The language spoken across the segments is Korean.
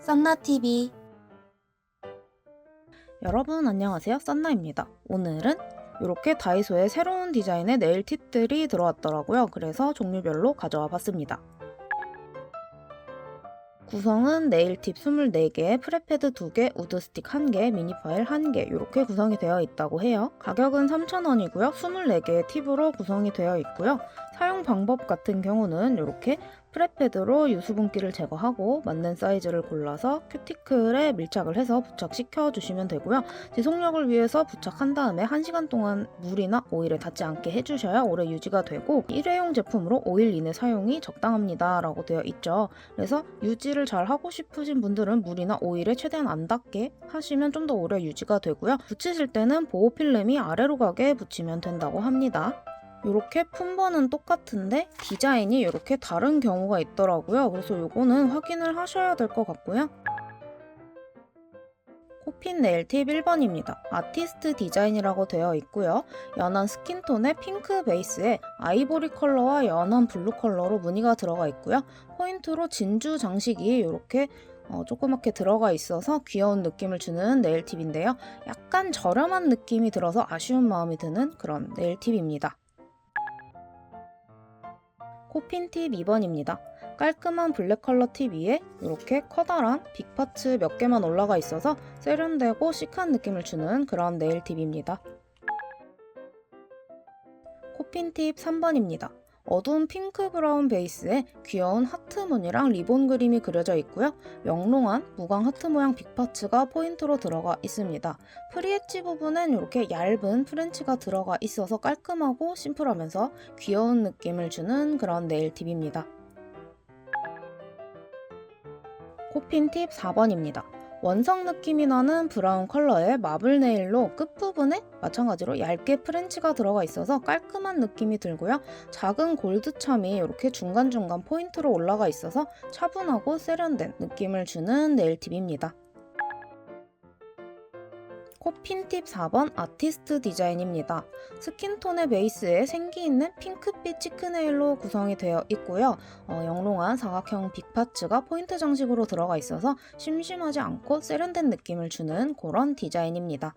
썬나TV 여러분 안녕하세요 썬나입니다 오늘은 이렇게 다이소에 새로운 디자인의 네일 팁들이 들어왔더라고요 그래서 종류별로 가져와 봤습니다 구성은 네일팁 24개, 프레패드 2개, 우드 스틱 1개, 미니 파일 1개 이렇게 구성이 되어 있다고 해요. 가격은 3,000원이고요. 24개의 팁으로 구성이 되어 있고요. 사용 방법 같은 경우는 이렇게 프레패드로 유수분기를 제거하고 맞는 사이즈를 골라서 큐티클에 밀착을 해서 부착시켜 주시면 되고요. 지속력을 위해서 부착한 다음에 1시간 동안 물이나 오일에 닿지 않게 해주셔야 오래 유지가 되고 일회용 제품으로 5일 이내 사용이 적당합니다 라고 되어 있죠. 그래서 유지를 잘 하고 싶으신 분들은 물이나 오일에 최대한 안 닿게 하시면 좀 더 오래 유지가 되고요. 붙이실 때는 보호 필름이 아래로 가게 붙이면 된다고 합니다. 이렇게 품번은 똑같은데 디자인이 이렇게 다른 경우가 있더라고요. 그래서 이거는 확인을 하셔야 될 것 같고요. 코핀 네일 팁 1번입니다. 아티스트 디자인이라고 되어 있고요. 연한 스킨톤의 핑크 베이스에 아이보리 컬러와 연한 블루 컬러로 무늬가 들어가 있고요. 포인트로 진주 장식이 이렇게 어, 조그맣게 들어가 있어서 귀여운 느낌을 주는 네일 팁인데요. 약간 저렴한 느낌이 들어서 아쉬운 마음이 드는 그런 네일 팁입니다. 코핀 팁 2번입니다. 깔끔한 블랙 컬러 팁 위에 이렇게 커다란 빅파츠 몇 개만 올라가 있어서 세련되고 시크한 느낌을 주는 그런 네일 팁입니다. 코핀 팁 3번입니다. 어두운 핑크 브라운 베이스에 귀여운 하트 무늬랑 리본 그림이 그려져 있고요. 영롱한 무광 하트 모양 빅파츠가 포인트로 들어가 있습니다. 프리엣지 부분엔 이렇게 얇은 프렌치가 들어가 있어서 깔끔하고 심플하면서 귀여운 느낌을 주는 그런 네일 팁입니다. 코핀 팁 4번입니다. 원석 느낌이 나는 브라운 컬러의 마블 네일로 끝부분에 마찬가지로 얇게 프렌치가 들어가 있어서 깔끔한 느낌이 들고요. 작은 골드 참이 이렇게 중간중간 포인트로 올라가 있어서 차분하고 세련된 느낌을 주는 네일 팁입니다. 코핀 팁 4번 아티스트 디자인입니다. 스킨톤의 베이스에 생기 있는 핑크빛 치크네일로 구성이 되어 있고요. 어, 영롱한 사각형 빅파츠가 포인트 장식으로 들어가 있어서 심심하지 않고 세련된 느낌을 주는 그런 디자인입니다.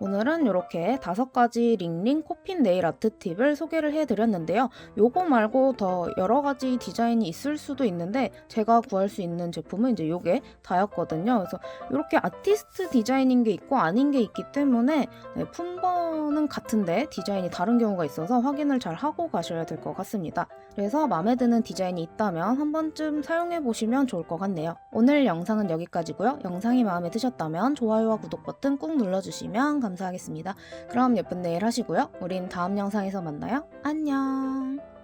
오늘은 이렇게 다섯 가지 링링 코핀 네일 아트 팁을 소개를 해드렸는데요. 요거 말고 더 여러 가지 디자인이 있을 수도 있는데 제가 구할 수 있는 제품은 이제 요게 다였거든요. 그래서 이렇게 아티스트 디자인인 게 있고 아닌 게 있기 때문에 네, 품번은 같은데 디자인이 다른 경우가 있어서 확인을 잘 하고 가셔야 될 것 같습니다. 그래서 마음에 드는 디자인이 있다면 한 번쯤 사용해 보시면 좋을 것 같네요. 오늘 영상은 여기까지고요. 영상이 마음에 드셨다면 좋아요와 구독 버튼 꾹 눌러주시면 감사하겠습니다. 그럼 예쁜 내일 하시고요. 우린 다음 영상에서 만나요. 안녕.